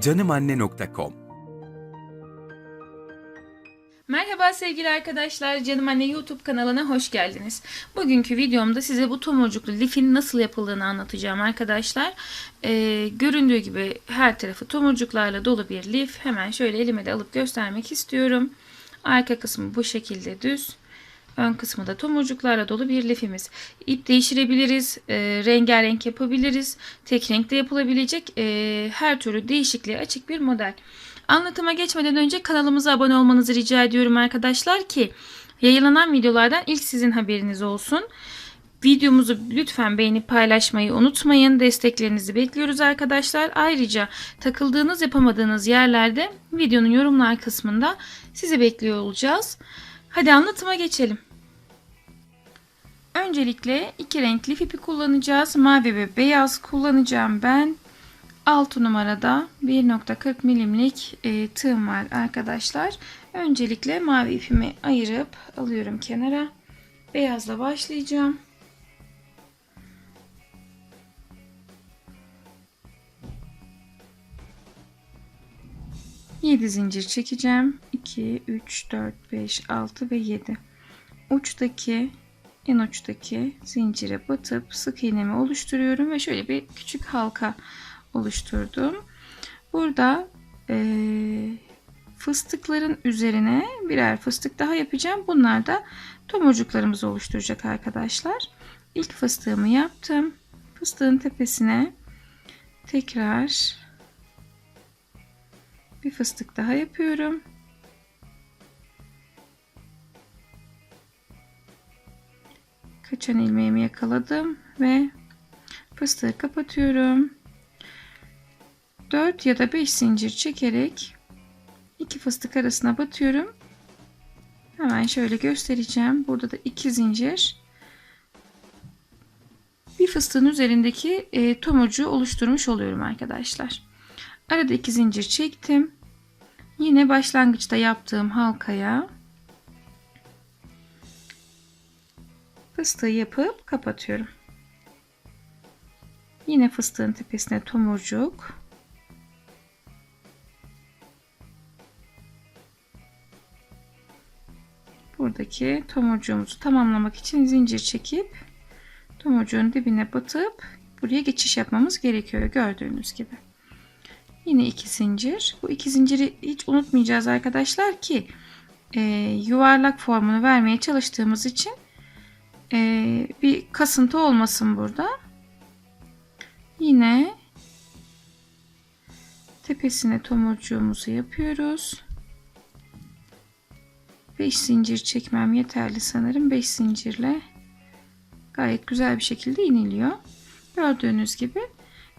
canimanne.com Merhaba sevgili arkadaşlar, Canım Anne YouTube kanalına hoş geldiniz. Bugünkü videomda size bu tomurcuklu lifin nasıl yapıldığını anlatacağım arkadaşlar. Ee, göründüğü gibi her tarafı tomurcuklarla dolu bir lif. Hemen şöyle elime de alıp göstermek istiyorum. Arka kısmı bu şekilde düz. Ön kısmı da tomurcuklarla dolu bir lifimiz. İp değiştirebiliriz, e, rengarenk yapabiliriz. Tek renkte yapılabilecek e, her türlü değişikliğe açık bir model. Anlatıma geçmeden önce kanalımıza abone olmanızı rica ediyorum arkadaşlar ki yayınlanan videolardan ilk sizin haberiniz olsun. Videomuzu lütfen beğenip paylaşmayı unutmayın. Desteklerinizi bekliyoruz arkadaşlar. Ayrıca takıldığınız yapamadığınız yerlerde videonun yorumlar kısmında sizi bekliyor olacağız. Hadi anlatıma geçelim. Öncelikle iki renkli ipi kullanacağız. Mavi ve beyaz kullanacağım ben. 6 numarada 1.40 milimlik e, tığım var arkadaşlar. Öncelikle mavi ipimi ayırıp alıyorum kenara. Beyazla başlayacağım. Yedi zincir çekeceğim. 2, 3, 4, 5, 6 ve 7. Uçtaki en uçtaki zincire batıp sık iğnemi oluşturuyorum ve şöyle bir küçük halka oluşturdum. Burada e, fıstıkların üzerine birer fıstık daha yapacağım. Bunlar da tomurcuklarımızı oluşturacak arkadaşlar. İlk fıstığımı yaptım. Fıstığın tepesine tekrar bir fıstık daha yapıyorum. Kaçan ilmeğimi yakaladım ve fıstığı kapatıyorum. 4 ya da 5 zincir çekerek iki fıstık arasına batıyorum. Hemen şöyle göstereceğim. Burada da iki zincir. Bir fıstığın üzerindeki e, tomurcuğu oluşturmuş oluyorum arkadaşlar. Arada iki zincir çektim. Yine başlangıçta yaptığım halkaya fıstığı yapıp kapatıyorum. Yine fıstığın tepesine tomurcuk. buradaki tomurcuğumuzu tamamlamak için zincir çekip tomurcuğun dibine batıp buraya geçiş yapmamız gerekiyor gördüğünüz gibi. Yine iki zincir. Bu iki zinciri hiç unutmayacağız arkadaşlar ki e, yuvarlak formunu vermeye çalıştığımız için e, bir kasıntı olmasın burada. Yine tepesine tomurcuğumuzu yapıyoruz. 5 zincir çekmem yeterli sanırım. 5 zincirle gayet güzel bir şekilde iniliyor. Gördüğünüz gibi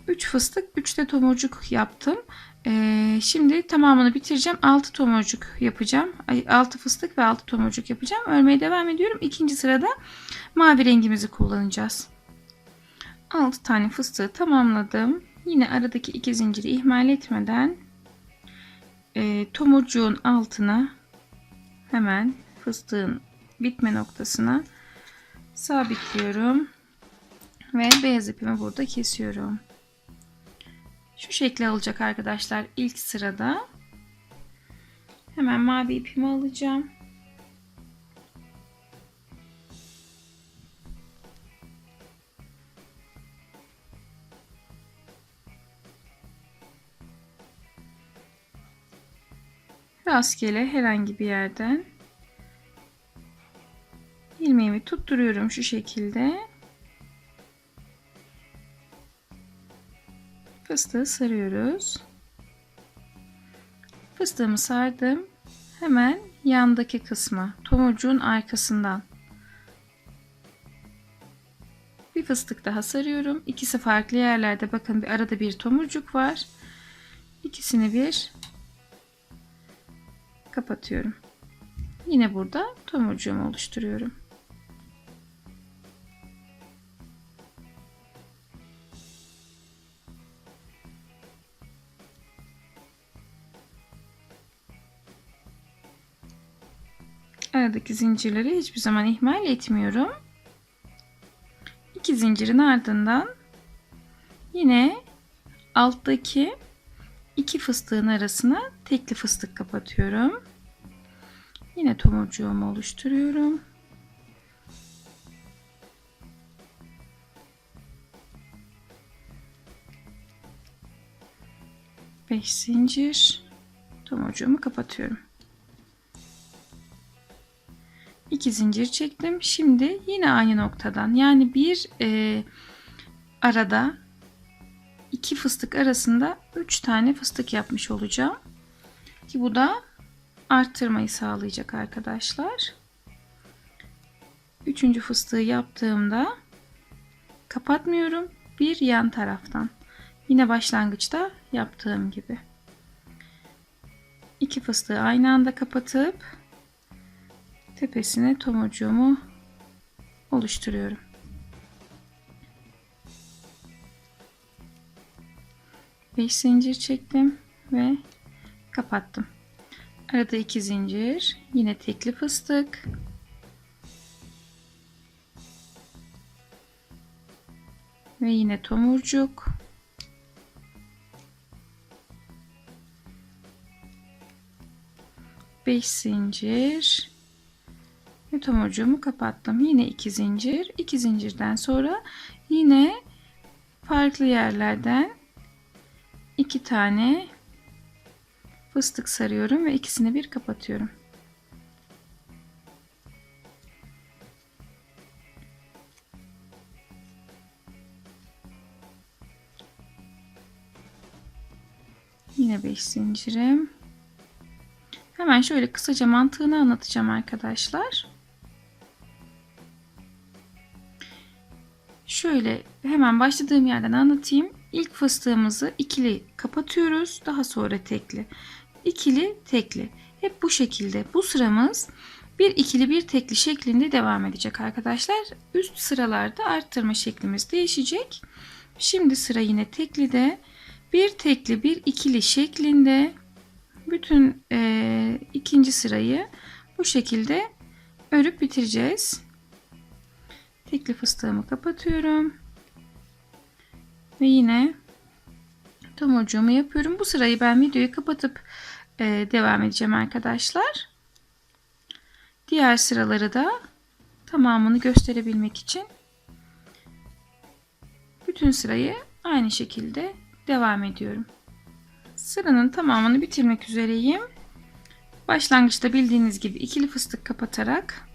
3 fıstık 3 de tomurcuk yaptım. Ee, şimdi tamamını bitireceğim. 6 tomurcuk yapacağım. 6 fıstık ve 6 tomurcuk yapacağım. Örmeye devam ediyorum. İkinci sırada mavi rengimizi kullanacağız. 6 tane fıstığı tamamladım. Yine aradaki 2 zinciri ihmal etmeden e, tomurcuğun altına hemen fıstığın bitme noktasına sabitliyorum ve beyaz ipimi burada kesiyorum. Şu şekli alacak arkadaşlar ilk sırada. Hemen mavi ipimi alacağım. rastgele herhangi bir yerden ilmeğimi tutturuyorum şu şekilde. Fıstığı sarıyoruz. Fıstığımı sardım. Hemen yandaki kısmı tomurcuğun arkasından bir fıstık daha sarıyorum. İkisi farklı yerlerde bakın bir arada bir tomurcuk var. İkisini bir kapatıyorum. Yine burada tomurcuğumu oluşturuyorum. Aradaki zincirleri hiçbir zaman ihmal etmiyorum. İki zincirin ardından yine alttaki iki fıstığın arasına tekli fıstık kapatıyorum. Yine tomurcuğumu oluşturuyorum. Beş zincir tomurcuğumu kapatıyorum. 2 zincir çektim. Şimdi yine aynı noktadan yani bir e, arada iki fıstık arasında 3 tane fıstık yapmış olacağım. Ki bu da arttırmayı sağlayacak arkadaşlar. Üçüncü fıstığı yaptığımda kapatmıyorum. Bir yan taraftan. Yine başlangıçta yaptığım gibi. İki fıstığı aynı anda kapatıp tepesine tomurcuğumu oluşturuyorum. Beş zincir çektim ve kapattım. Arada iki zincir, yine tekli fıstık. Ve yine tomurcuk. Beş zincir ve tomurcuğumu kapattım. Yine iki zincir. iki zincirden sonra yine farklı yerlerden iki tane fıstık sarıyorum ve ikisini bir kapatıyorum. Yine 5 zincirim. Hemen şöyle kısaca mantığını anlatacağım arkadaşlar. Şöyle hemen başladığım yerden anlatayım. İlk fıstığımızı ikili kapatıyoruz. Daha sonra tekli. İkili, tekli. Hep bu şekilde. Bu sıramız bir ikili bir tekli şeklinde devam edecek arkadaşlar. Üst sıralarda arttırma şeklimiz değişecek. Şimdi sıra yine tekli de bir tekli bir ikili şeklinde bütün e, ikinci sırayı bu şekilde örüp bitireceğiz. Tekli fıstığımı kapatıyorum. Ve yine tomurcuğumu yapıyorum. Bu sırayı ben videoyu kapatıp e, devam edeceğim arkadaşlar. Diğer sıraları da tamamını gösterebilmek için bütün sırayı aynı şekilde devam ediyorum. Sıranın tamamını bitirmek üzereyim. Başlangıçta bildiğiniz gibi ikili fıstık kapatarak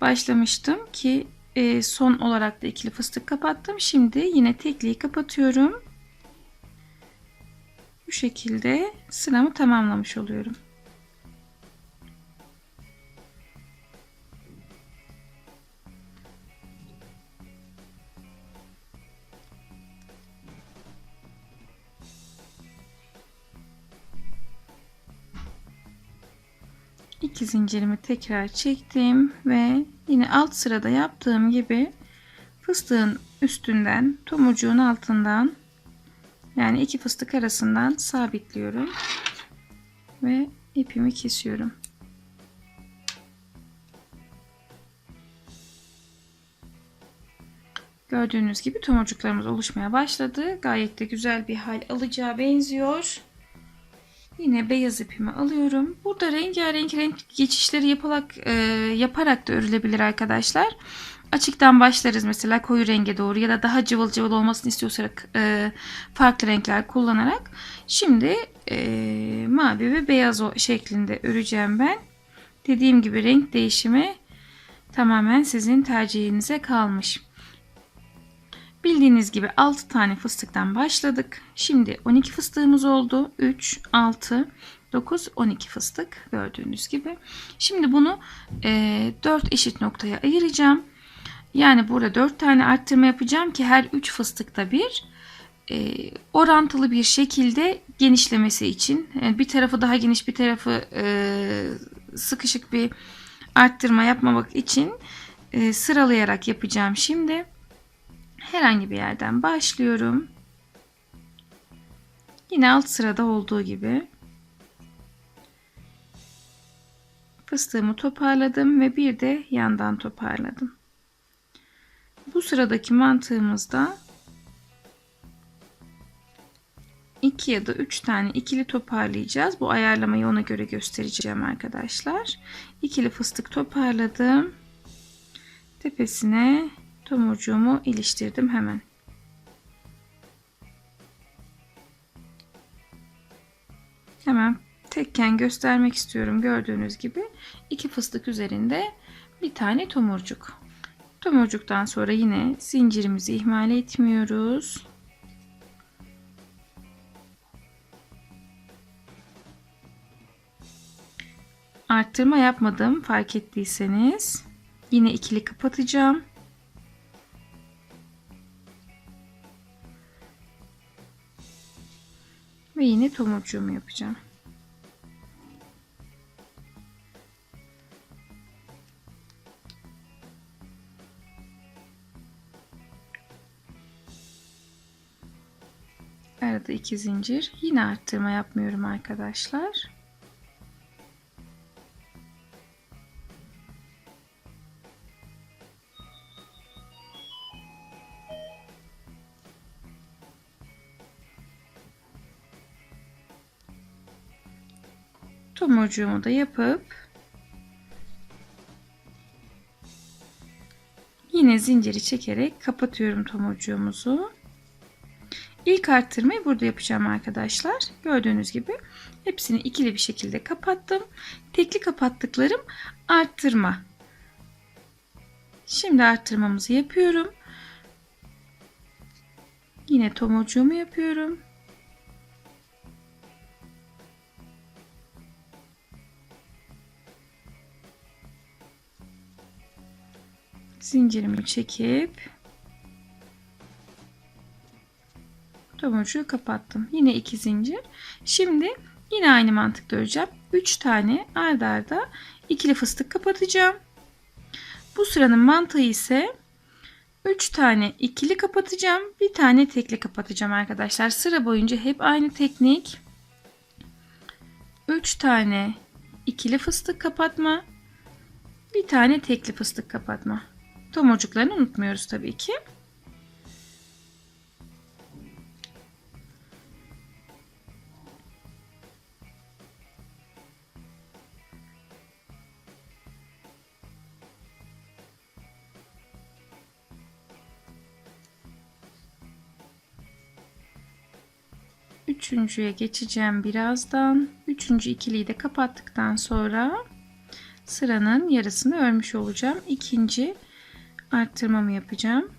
başlamıştım ki e, son olarak da ikili fıstık kapattım. Şimdi yine tekliyi kapatıyorum. Bu şekilde sıramı tamamlamış oluyorum. İki zincirimi tekrar çektim ve yine alt sırada yaptığım gibi fıstığın üstünden tomurcuğun altından yani iki fıstık arasından sabitliyorum ve ipimi kesiyorum. Gördüğünüz gibi tomurcuklarımız oluşmaya başladı. Gayet de güzel bir hal alacağı benziyor. Yine beyaz ipimi alıyorum. Burada rengarenk renk geçişleri yaparak, e, yaparak da örülebilir arkadaşlar. Açıktan başlarız mesela koyu renge doğru ya da daha cıvıl cıvıl olmasını istiyorsak e, farklı renkler kullanarak. Şimdi e, mavi ve beyaz şeklinde öreceğim ben. Dediğim gibi renk değişimi tamamen sizin tercihinize kalmış. Bildiğiniz gibi 6 tane fıstıktan başladık. Şimdi 12 fıstığımız oldu. 3, 6, 9, 12 fıstık gördüğünüz gibi. Şimdi bunu e, 4 eşit noktaya ayıracağım. Yani burada 4 tane arttırma yapacağım ki her 3 fıstıkta bir e, orantılı bir şekilde genişlemesi için. Yani bir tarafı daha geniş bir tarafı e, sıkışık bir arttırma yapmamak için e, sıralayarak yapacağım şimdi herhangi bir yerden başlıyorum. Yine alt sırada olduğu gibi fıstığımı toparladım ve bir de yandan toparladım. Bu sıradaki mantığımızda 2 ya da 3 tane ikili toparlayacağız. Bu ayarlamayı ona göre göstereceğim arkadaşlar. İkili fıstık toparladım. Tepesine tomurcuğumu iliştirdim hemen. Hemen tekken göstermek istiyorum. Gördüğünüz gibi iki fıstık üzerinde bir tane tomurcuk. Tomurcuktan sonra yine zincirimizi ihmal etmiyoruz. Arttırma yapmadım fark ettiyseniz. Yine ikili kapatacağım. Tomurcuğumu yapacağım. Arada iki zincir. Yine arttırma yapmıyorum arkadaşlar. Tomurcuğumu da yapıp yine zinciri çekerek kapatıyorum tomurcuğumuzu. İlk arttırmayı burada yapacağım arkadaşlar. Gördüğünüz gibi hepsini ikili bir şekilde kapattım. Tekli kapattıklarım arttırma. Şimdi arttırmamızı yapıyorum. Yine tomurcuğumu yapıyorum. Zincirimi çekip tomurcuğu kapattım. Yine iki zincir. Şimdi yine aynı mantıkla öreceğim. 3 tane ardarda arda ikili fıstık kapatacağım. Bu sıranın mantığı ise 3 tane ikili kapatacağım. Bir tane tekli kapatacağım arkadaşlar. Sıra boyunca hep aynı teknik. 3 tane ikili fıstık kapatma. Bir tane tekli fıstık kapatma. Tomurcuklarını unutmuyoruz tabii ki. Üçüncüye geçeceğim birazdan. Üçüncü ikiliyi de kapattıktan sonra sıranın yarısını örmüş olacağım. İkinci arttırmamı yapacağım.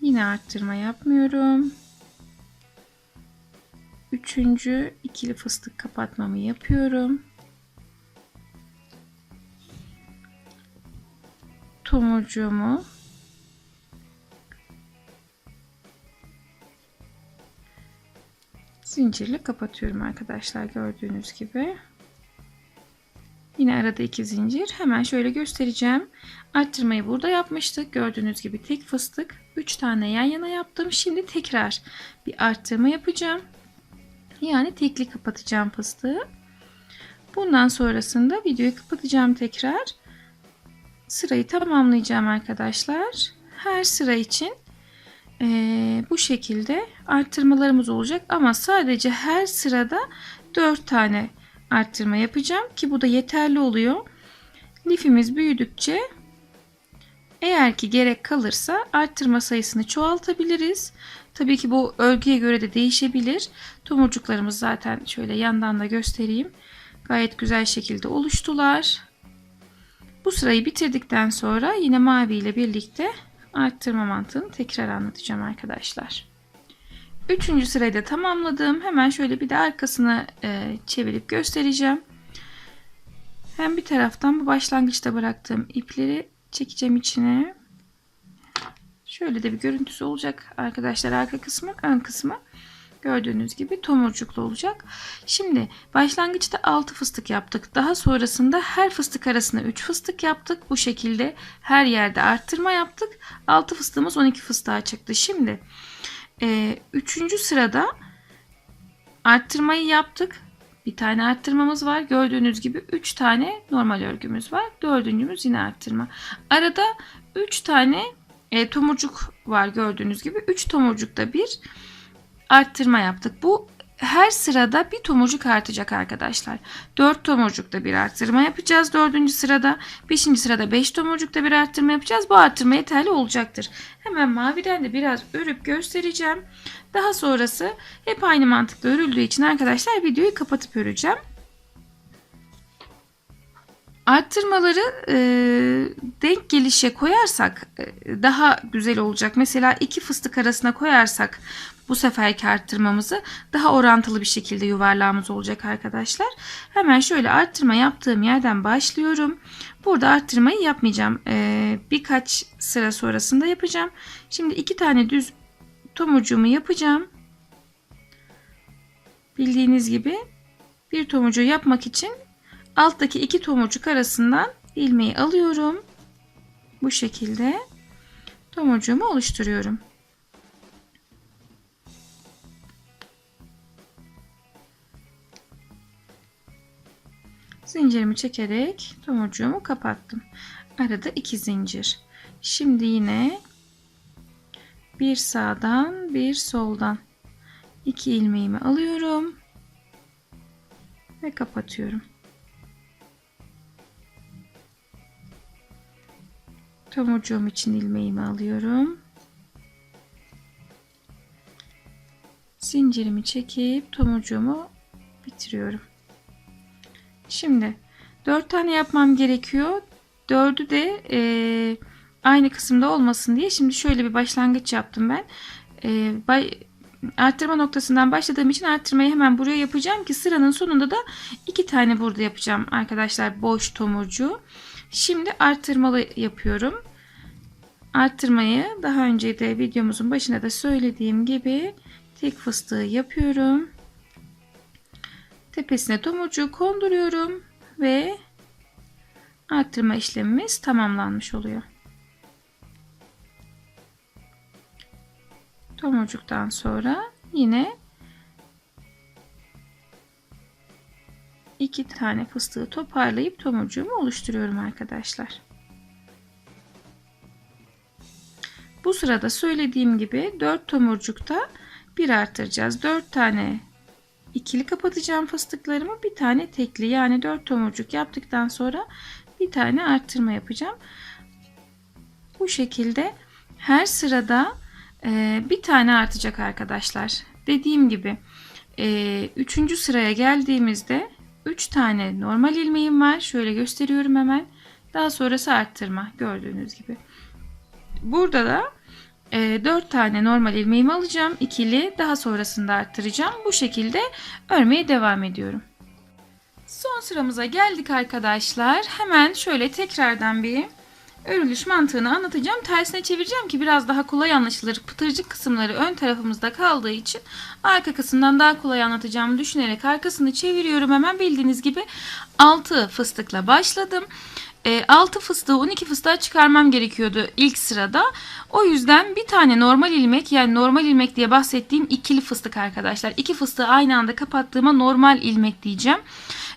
Yine arttırma yapmıyorum. Üçüncü ikili fıstık kapatmamı yapıyorum. Tomurcuğumu zincirle kapatıyorum arkadaşlar gördüğünüz gibi. Yine arada iki zincir. Hemen şöyle göstereceğim. Arttırmayı burada yapmıştık. Gördüğünüz gibi tek fıstık. 3 tane yan yana yaptım. Şimdi tekrar bir arttırma yapacağım. Yani tekli kapatacağım fıstığı. Bundan sonrasında videoyu kapatacağım tekrar. Sırayı tamamlayacağım arkadaşlar. Her sıra için e, bu şekilde arttırmalarımız olacak ama sadece her sırada 4 tane arttırma yapacağım ki bu da yeterli oluyor. Lifimiz büyüdükçe eğer ki gerek kalırsa arttırma sayısını çoğaltabiliriz. Tabii ki bu örgüye göre de değişebilir. Tomurcuklarımız zaten şöyle yandan da göstereyim. Gayet güzel şekilde oluştular. Bu sırayı bitirdikten sonra yine mavi ile birlikte arttırma mantığını tekrar anlatacağım arkadaşlar. Üçüncü sırayı da tamamladım. Hemen şöyle bir de arkasını e, çevirip göstereceğim. Hem bir taraftan bu başlangıçta bıraktığım ipleri çekeceğim içine. Şöyle de bir görüntüsü olacak arkadaşlar arka kısmı ön kısmı. Gördüğünüz gibi tomurcuklu olacak. Şimdi başlangıçta 6 fıstık yaptık. Daha sonrasında her fıstık arasında 3 fıstık yaptık. Bu şekilde her yerde arttırma yaptık. 6 fıstığımız 12 fıstığa çıktı. Şimdi 3. E, sırada arttırmayı yaptık. bir tane arttırmamız var. Gördüğünüz gibi 3 tane normal örgümüz var. Dördüncümüz yine arttırma. Arada 3 tane e, tomurcuk var gördüğünüz gibi. 3 tomurcukta bir arttırma yaptık. Bu her sırada bir tomurcuk artacak arkadaşlar. 4 tomurcukta bir arttırma yapacağız. 4. sırada 5. sırada 5 tomurcukta bir arttırma yapacağız. Bu arttırma yeterli olacaktır. Hemen maviden de biraz örüp göstereceğim. Daha sonrası hep aynı mantıkla örüldüğü için arkadaşlar videoyu kapatıp öreceğim. Arttırmaları e, denk gelişe koyarsak e, daha güzel olacak. Mesela iki fıstık arasına koyarsak bu seferki arttırmamızı daha orantılı bir şekilde yuvarlağımız olacak arkadaşlar. Hemen şöyle arttırma yaptığım yerden başlıyorum. Burada arttırmayı yapmayacağım. E, birkaç sıra sonrasında yapacağım. Şimdi iki tane düz tomurcuğumu yapacağım. Bildiğiniz gibi bir tomurcuğu yapmak için alttaki iki tomurcuk arasından ilmeği alıyorum. Bu şekilde tomurcuğumu oluşturuyorum. Zincirimi çekerek tomurcuğumu kapattım. Arada iki zincir. Şimdi yine bir sağdan bir soldan iki ilmeğimi alıyorum ve kapatıyorum. Tomurcuğum için ilmeğimi alıyorum. Zincirimi çekip tomurcuğumu bitiriyorum. Şimdi 4 tane yapmam gerekiyor. 4'ü de e, aynı kısımda olmasın diye şimdi şöyle bir başlangıç yaptım ben. E, bay, arttırma noktasından başladığım için arttırmayı hemen buraya yapacağım ki sıranın sonunda da iki tane burada yapacağım arkadaşlar boş tomurcuğu. Şimdi arttırmalı yapıyorum. Arttırmayı daha önce de videomuzun başında da söylediğim gibi tek fıstığı yapıyorum. Tepesine tomurcuğu konduruyorum ve arttırma işlemimiz tamamlanmış oluyor. Tomurcuktan sonra yine iki tane fıstığı toparlayıp tomurcuğumu oluşturuyorum arkadaşlar. Bu sırada söylediğim gibi 4 tomurcukta bir arttıracağız. 4 tane ikili kapatacağım fıstıklarımı. Bir tane tekli yani 4 tomurcuk yaptıktan sonra bir tane arttırma yapacağım. Bu şekilde her sırada e, bir tane artacak arkadaşlar. Dediğim gibi e, üçüncü sıraya geldiğimizde 3 tane normal ilmeğim var. Şöyle gösteriyorum hemen. Daha sonrası arttırma gördüğünüz gibi. Burada da 4 tane normal ilmeğimi alacağım. ikili daha sonrasında arttıracağım. Bu şekilde örmeye devam ediyorum. Son sıramıza geldik arkadaşlar. Hemen şöyle tekrardan bir örülüş mantığını anlatacağım. Tersine çevireceğim ki biraz daha kolay anlaşılır. Pıtırcık kısımları ön tarafımızda kaldığı için arka kısımdan daha kolay anlatacağımı düşünerek arkasını çeviriyorum. Hemen bildiğiniz gibi 6 fıstıkla başladım. 6 fıstığı 12 fıstığa çıkarmam gerekiyordu ilk sırada. O yüzden bir tane normal ilmek yani normal ilmek diye bahsettiğim ikili fıstık arkadaşlar. İki fıstığı aynı anda kapattığıma normal ilmek diyeceğim.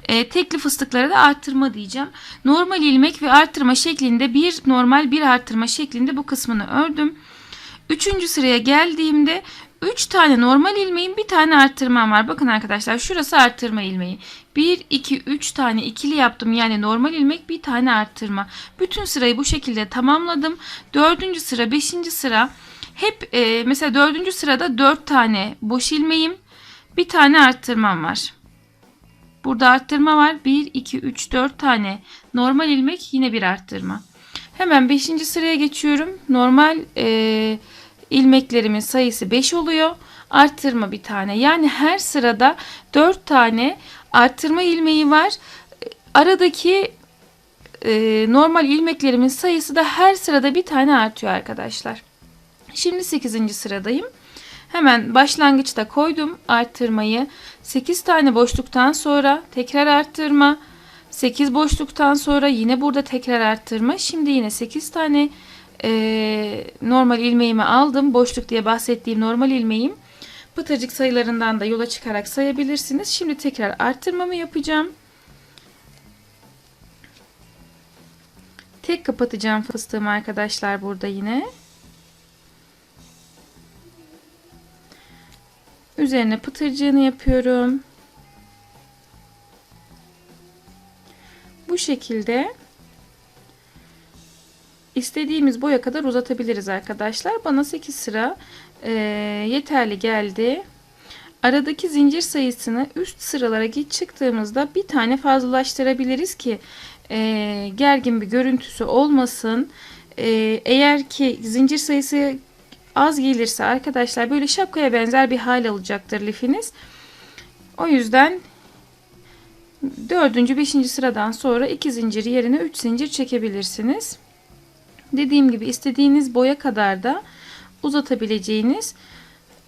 E, tekli fıstıklara da arttırma diyeceğim. Normal ilmek ve arttırma şeklinde bir normal bir arttırma şeklinde bu kısmını ördüm. Üçüncü sıraya geldiğimde 3 tane normal ilmeğin bir tane arttırmam var. Bakın arkadaşlar şurası arttırma ilmeği. 1, 2, 3 tane ikili yaptım. Yani normal ilmek bir tane arttırma. Bütün sırayı bu şekilde tamamladım. Dördüncü sıra, beşinci sıra hep e, mesela dördüncü sırada 4 tane boş ilmeğim. Bir tane arttırmam var. Burada arttırma var. 1, 2, 3, 4 tane normal ilmek yine bir arttırma. Hemen 5. sıraya geçiyorum. Normal e, ilmeklerimin sayısı 5 oluyor. Arttırma bir tane. Yani her sırada 4 tane arttırma ilmeği var. Aradaki e, normal ilmeklerimin sayısı da her sırada bir tane artıyor arkadaşlar. Şimdi 8. sıradayım. Hemen başlangıçta koydum arttırmayı. 8 tane boşluktan sonra tekrar arttırma. 8 boşluktan sonra yine burada tekrar arttırma. Şimdi yine 8 tane e, normal ilmeğimi aldım. Boşluk diye bahsettiğim normal ilmeğim. Pıtırcık sayılarından da yola çıkarak sayabilirsiniz. Şimdi tekrar arttırmamı yapacağım. Tek kapatacağım fıstığımı arkadaşlar burada yine. Üzerine pıtırcığını yapıyorum. Bu şekilde istediğimiz boya kadar uzatabiliriz arkadaşlar. Bana 8 sıra e, yeterli geldi. Aradaki zincir sayısını üst sıralara git çıktığımızda bir tane fazlalaştırabiliriz ki e, gergin bir görüntüsü olmasın. E, eğer ki zincir sayısı az gelirse arkadaşlar böyle şapkaya benzer bir hal alacaktır lifiniz. O yüzden dördüncü, beşinci sıradan sonra iki zincir yerine üç zincir çekebilirsiniz. Dediğim gibi istediğiniz boya kadar da uzatabileceğiniz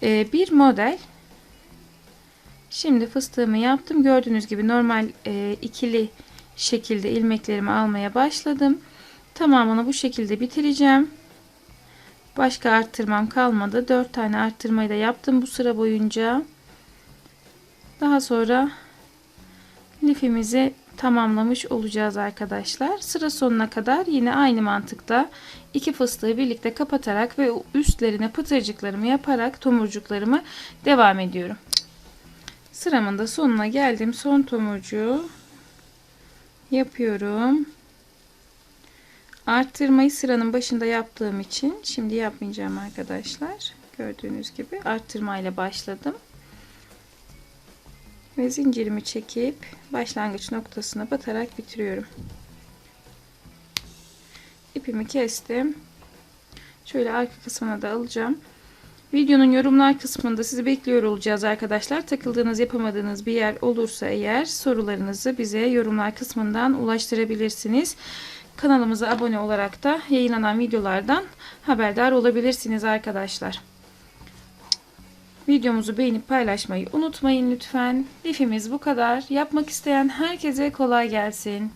e, bir model. Şimdi fıstığımı yaptım. Gördüğünüz gibi normal e, ikili şekilde ilmeklerimi almaya başladım. Tamamını bu şekilde bitireceğim. Başka arttırmam kalmadı. 4 tane arttırmayı da yaptım bu sıra boyunca. Daha sonra lifimizi tamamlamış olacağız arkadaşlar. Sıra sonuna kadar yine aynı mantıkta iki fıstığı birlikte kapatarak ve üstlerine pıtırcıklarımı yaparak tomurcuklarımı devam ediyorum. Sıramın da sonuna geldim. Son tomurcuğu yapıyorum. Arttırmayı sıranın başında yaptığım için şimdi yapmayacağım arkadaşlar. Gördüğünüz gibi arttırmayla başladım. Ve zincirimi çekip başlangıç noktasına batarak bitiriyorum. İpimi kestim. Şöyle arka kısmına da alacağım. Videonun yorumlar kısmında sizi bekliyor olacağız arkadaşlar. Takıldığınız yapamadığınız bir yer olursa eğer sorularınızı bize yorumlar kısmından ulaştırabilirsiniz. Kanalımıza abone olarak da yayınlanan videolardan haberdar olabilirsiniz arkadaşlar. Videomuzu beğenip paylaşmayı unutmayın lütfen. Lifimiz bu kadar. Yapmak isteyen herkese kolay gelsin.